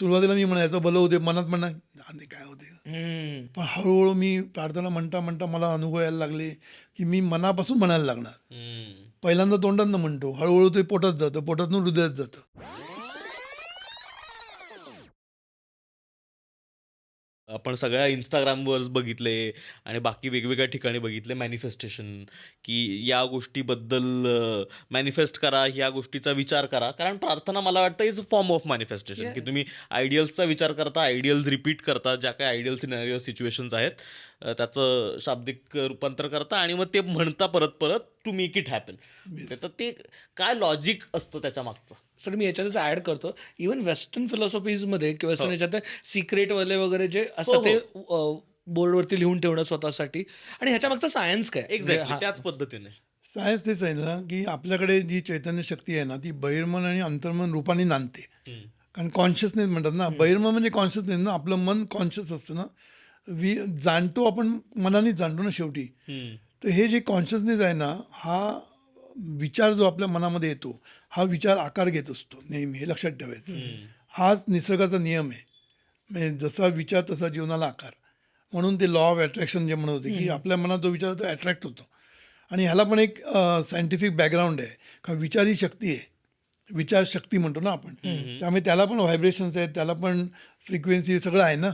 सुरुवातीला मी म्हणायचं भलं होते मनात म्हणा काय होते. पण हळूहळू मी प्रार्थना म्हणता म्हणता मला अनुभव यायला लागले की मी मनापासून म्हणायला लागणार. पहिल्यांदा तोंडानं म्हणतो हळूहळू ते पोटात जातं पोटातून हृदयात जातं आपण सगळ्या इंस्टाग्रामवर बघितले आणि बाकी वेगवेगळ्या ठिकाणी बघितले मॅनिफेस्टेशन की या गोष्टीबद्दल मॅनिफेस्ट करा या गोष्टीचा विचार करा. कारण प्रार्थना मला वाटतं is a form of manifestation. की तुम्ही आयडियल्सचा विचार करता आयडियल्स रिपीट करता ज्या काही आयडियल सिनेरिओ सिच्युएशन्स आहेत. त्याचं शाब्दिक रूपांतर करता आणि मग ते म्हणता परत परत टू मेक इट हॅपन तर ते काय लॉजिक असतं त्याच्या मागचं? सर मी याच्यातच ऍड करतो. इवन वेस्टर्न फिलॉसॉफीजमध्ये किंवा वेस्टर्न हो. याच्यात सिक्रेटवाले वगैरे जे हो, असतात ते हो. बोर्डवरती लिहून ठेवणं स्वतःसाठी. आणि ह्याच्या मागचं सायन्स काय? म्हणजे एक्झॅक्टली हा- त्याच पद्धतीने. सायन्स तेच आहे ना की आपल्याकडे जी चैतन्य शक्ती आहे ना ती बहिर्मन आणि अंतर्मन रूपाने नांदते. कारण कॉन्शियसनेस म्हणतात ना बहिर्मन म्हणजे कॉन्शियसनेस ना आपलं मन कॉन्शियस असतं ना वि जाणतो आपण मनानेच जाणतो ना शेवटी. तर हे जे कॉन्शियसनेस आहे ना हा विचार जो आपल्या मनामध्ये येतो हा विचार आकार घेत असतो नेहमी हे लक्षात ठेवायचं. हाच निसर्गाचा नियम आहे. म्हणजे जसा विचार तसा जीवनाला आकार. म्हणून ते लॉ ऑफ अट्रॅक्शन जे म्हणत होते की आपल्या मनात जो विचार तो अट्रॅक्ट होतो. आणि ह्याला पण एक सायंटिफिक बॅकग्राऊंड आहे. का विचार ही शक्ती आहे. विचार शक्ती म्हणतो ना आपण. त्यामुळे त्याला पण व्हायब्रेशन्स आहेत त्याला पण फ्रिक्वेन्सी सगळं आहे ना.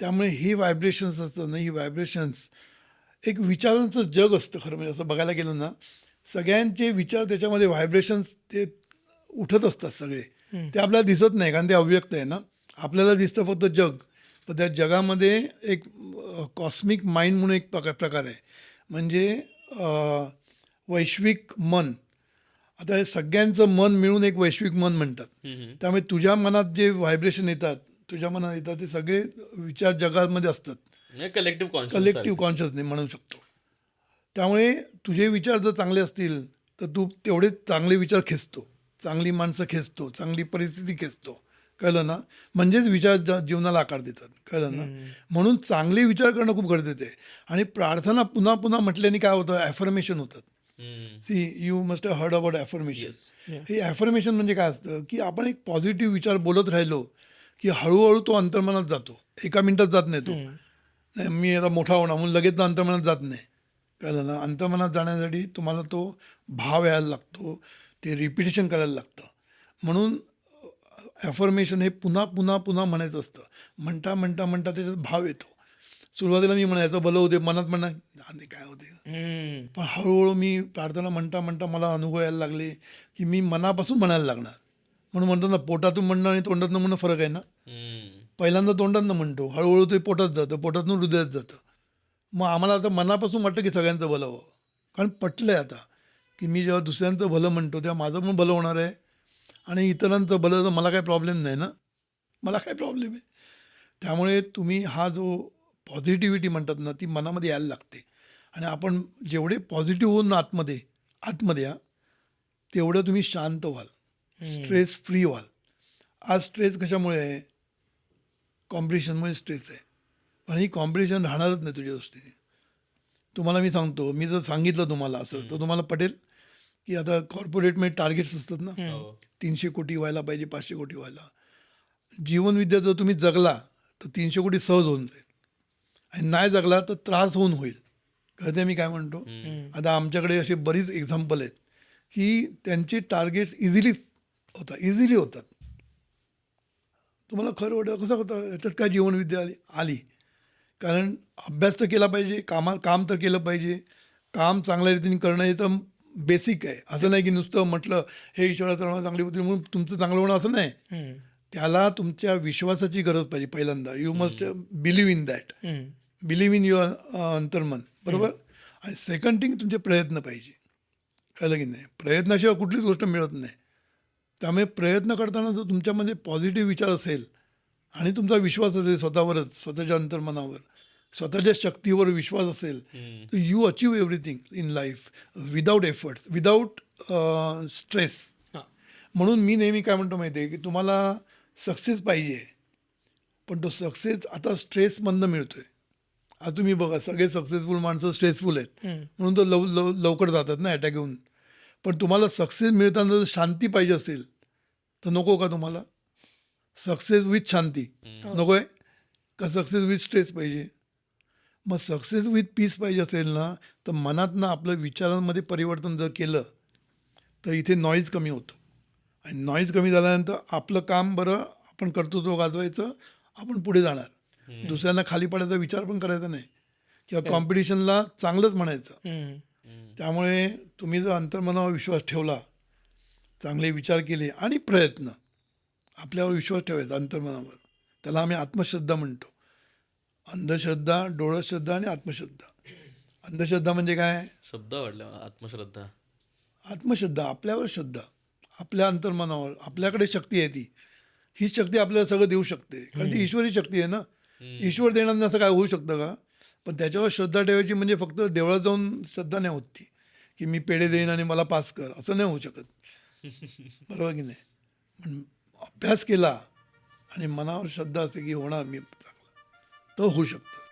त्यामुळे ही व्हायब्रेशन्स असतं ना ही व्हायब्रेशन्स एक विचारांचं जग असतं खरं म्हणजे. असं बघायला गेलं ना सगळ्यांचे विचार त्याच्यामध्ये व्हायब्रेशन्स ते उठत असतात सगळे. ते आपल्याला दिसत नाही कारण ते अव्यक्त आहे ना. आपल्याला दिसतं फक्त जग. पण त्या जगामध्ये एक कॉस्मिक माइंड म्हणून एक प्रकार प्रकार आहे. म्हणजे वैश्विक मन. आता हे सगळ्यांचं मन मिळून एक वैश्विक मन म्हणतात. त्यामुळे तुझ्या मनात जे व्हायब्रेशन येतात तुझ्या मनात येतात ते सगळे विचार जगामध्ये असतात. कलेक्टिव्ह कॉन्शियस कलेक्टिव्ह कॉन्शियसने म्हणू शकतो. त्यामुळे तुझे विचार जर चांगले असतील तर तू तेवढे चांगले विचार खेचतो. चांगली माणसं खेचतो चांगली परिस्थिती खेचतो. कळलं ना? म्हणजेच विचार ज- जीवनाला आकार देतात. कळलं ना? म्हणून चांगले विचार करणं खूप गरजेचं आहे. आणि प्रार्थना पुन्हा पुन्हा म्हटल्याने काय होतं? ॲफर्मेशन होतात. See you must heard about affirmation हे ॲफर्मेशन म्हणजे काय असतं? की आपण एक पॉझिटिव्ह विचार बोलत राहिलो की हळूहळू तो अंतर्मनात जातो. एका मिनिटात जात नाही तो. नाही मी आता मोठा होणार म्हणून लगेच तो अंतर्मनात जात नाही. कळलं ना अंतर्मनात जाण्यासाठी तुम्हाला तो भाव यायला लागतो. ते रिपिटेशन करायला लागतं. म्हणून ॲफर्मेशन हे पुन्हा पुन्हा पुन्हा म्हणायचं असतं. म्हणता म्हणता म्हणता त्याच्यात भाव येतो. सुरुवातीला मी म्हणायचं भलं होते मनात म्हणा. काय होते. पण हळूहळू मी प्रार्थना म्हणता म्हणता मला अनुभव यायला लागले की मी मनापासून म्हणायला लागणार. म्हणून म्हणतो ना पोटातून म्हणणं आणि तोंडातून म्हणणं फरक आहे ना. पहिल्यांदा तोंडातनं म्हणतो हळूहळू ते पोटात जातं पोटातून हृदयात जातं. मग आम्हाला आता मनापासून वाटतं की सगळ्यांचं भलं व्हावं. कारण पटलं आहे आता की मी जेव्हा दुसऱ्यांचं भलं म्हणतो तेव्हा माझं पण भलं होणार आहे. आणि इतरांचं भलं तर मला काही प्रॉब्लेम नाही ना. मला काय प्रॉब्लेम आहे. त्यामुळे तुम्ही हा जो पॉझिटिव्हिटी म्हणतात ना ती मनामध्ये यायला लागते. आणि आपण जेवढे पॉझिटिव्ह होऊन ना आतमध्ये आतमध्ये या तेवढं तुम्ही शांत व्हाल. स्ट्रेस फ्री व्हाल. आज स्ट्रेस कशामुळे आहे? कॉम्पिटिशनमुळे स्ट्रेस आहे. पण ही कॉम्पिटिशन राहणारच नाही तुझ्या दृष्टीने. तुम्हाला मी सांगतो मी जर सांगितलं तुम्हाला असं तर तुम्हाला पटेल की आता कॉर्पोरेटमध्ये टार्गेट्स असतात ना? हो. तीनशे कोटी व्हायला पाहिजे पाचशे कोटी व्हायला. जीवनविद्या जर तुम्ही जगला तर तीनशे कोटी सहज होऊन जाईल. आणि नाही जगला तर त्रास होऊन होईल. कळते मी काय म्हणतो? आता आमच्याकडे असे बरीच एक्झाम्पल आहेत की त्यांचे टार्गेट्स इझिली होतात इझिली होतात. तुम्हाला खरं वाटतं कसं होतं? याच्यात काय जीवनविद्या आली? आली. कारण अभ्यास तर केला पाहिजे कामा काम तर केलं पाहिजे. काम चांगल्या रीतीने करणं हे तर बेसिक आहे. असं नाही की नुसतं म्हटलं हे ईश्वराचं नाव चांगली होती म्हणून तुमचं चांगलं होणं असं नाही. त्याला तुमच्या विश्वासाची गरज पाहिजे पहिल्यांदा. You must believe in that. Believe in your अंतर्मन. बरोबर? आणि सेकंड थिंग तुमचे प्रयत्न पाहिजे. कळलं की नाही? प्रयत्नाशिवाय कुठलीच गोष्ट मिळत नाही. त्यामुळे प्रयत्न करताना जर तुमच्यामध्ये पॉझिटिव्ह विचार असेल आणि तुमचा विश्वास असेल स्वतःवरच स्वतःच्या अंतर्मनावर स्वतःच्या शक्तीवर विश्वास असेल तर you achieve everything in life without efforts without stress. म्हणून मी नेहमी काय म्हणतो माहिती आहे की तुम्हाला सक्सेस पाहिजे पण तो सक्सेस आता स्ट्रेसमधनं मिळतो आहे आज तुम्ही बघा सगळे सक्सेसफुल माणसं स्ट्रेसफुल आहेत. म्हणून तो लव लव लवकर जातात ना अटॅक येऊन. पण तुम्हाला सक्सेस मिळताना जर शांती पाहिजे असेल तर नको का तुम्हाला? सक्सेस विथ शांती. नको आहे? का सक्सेस विथ स्ट्रेस पाहिजे? मग सक्सेस विथ पीस पाहिजे असेल ना तर मनातनं आपलं विचारांमध्ये परिवर्तन जर केलं तर इथे नॉईज कमी होतो. आणि नॉईज कमी झाल्यानंतर आपलं काम बरं आपण कर्तृत्व गाजवायचं आपण पुढे जाणार. दुसऱ्यांना खाली पडायचा विचार पण करायचा नाही. किंवा कॉम्पिटिशनला चांगलंच म्हणायचं. त्यामुळे तुम्ही जर अंतर्मनावर विश्वास ठेवला चांगले विचार केले आणि प्रयत्न आपल्यावर विश्वास ठेवायचा अंतर्मनावर. त्याला आम्ही आत्मश्रद्धा म्हणतो. अंधश्रद्धा डोळश्रद्धा आणि आत्मश्रद्धा. अंधश्रद्धा म्हणजे काय? शब्द वाढले मला, आत्मश्रद्धा. आत्मश्रद्धा आपल्यावर श्रद्धा. आपल्या अंतर्मनावर आपल्याकडे शक्ती आहे ती. ही शक्ती आपल्याला सगळं देऊ शकते. कारण ती ईश्वरी शक्ती आहे ना. ईश्वर देणार असं काय होऊ शकतं का? पण त्याच्यावर श्रद्धा ठेवायची म्हणजे फक्त देवळात जाऊन श्रद्धा नाही होत ती. की मी पेढे देईन आणि मला पास कर. असं नाही होऊ शकत. बरोबर की नाही? पण अभ्यास केला आणि मनावर श्रद्धा असते की होणार मी चांगला. तर होऊ शकतं.